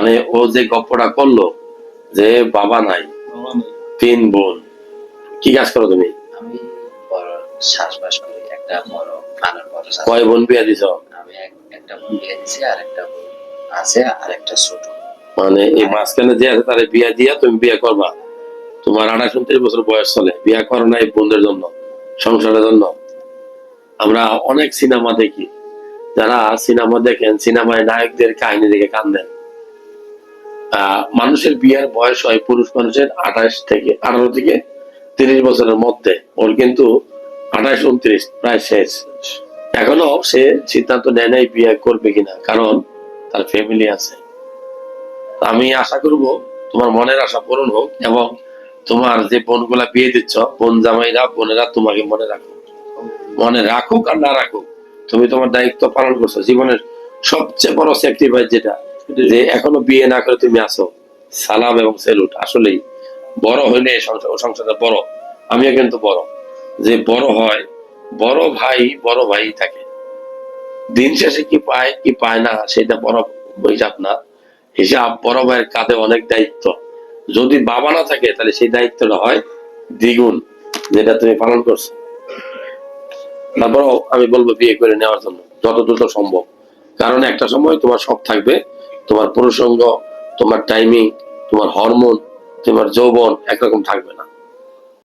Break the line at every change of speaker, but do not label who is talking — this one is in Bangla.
মানে ও যে গপ্পটা করল যে বাবা নাই তিন বোন কি কাজ করো তুমি?
আমি বড় চাষবাস করি একটা বড় ফার্মের বড়
কয় বোন বিয়া দিছ?
আমি একটা বোন বিয়ে দিছি আর একটা বোন আছে আর একটা ছোট।
মানে এই মাঝখানে যে আছে তারে বিয়া দিয়া তুমি বিয়া করবা। তোমার আঠাশ উনত্রিশ বছর বয়স চলে বিয়া করো না এই বোনদের জন্য সংসারের জন্য। আমরা অনেক সিনেমা দেখি যারা সিনেমা দেখেন সিনেমায় নায়কদের কাহিনী দেখে কান্দেন। মানুষের বিয়ের বয়স হয় পুরুষ মানুষের আঠাশ থেকে আঠারো থেকে তিরিশ বছরের মধ্যে। ওর কিন্তু আঠাশ, উনত্রিশ, প্রায় শেষ। এখনও সে সিদ্ধান্ত নেয় নাই বিয়ে করবে কিনা, কারণ তার ফ্যামিলি আছে। আমি আশা করব, তোমার মনের আশা পূরণ হোক এবং তোমার যে বোনগুলা বিয়ে দিচ্ছ, বোন জামাইরা, বোনেরা তোমাকে মনে রাখো মনে রাখুক আর না রাখুক, তুমি তোমার দায়িত্ব পালন করছ। জীবনের সবচেয়ে বড় স্যাক্রিফাইস যেটা যে এখনও বিয়ে না করে তুমি আসো সালাম এবং সেলুট, আসলেই বড় হইলে সংসার সংসারটা বড়, আমিও কিন্তু বড়। যে বড় হয়, বড় ভাই বড় ভাই থাকে। দিন শেষে কি পায় কি পায় না, সেটা বড় হিসাব না। হিসাব বড় ভাইয়ের কাঁধে অনেক দায়িত্ব। যদি বাবা না থাকে, তাহলে সেই দায়িত্বটা হয় দ্বিগুণ, যেটা তুমি পালন করছ। তারপরও আমি বলব বিয়ে করে নেওয়ার জন্য যত দ্রুত সম্ভব। কারণ একটা সময় তোমার সব থাকবে তোমার পুরুষঙ্গ তোমার টাইমিং তোমার হরমোন তোমার যৌবন একরকম থাকবে না।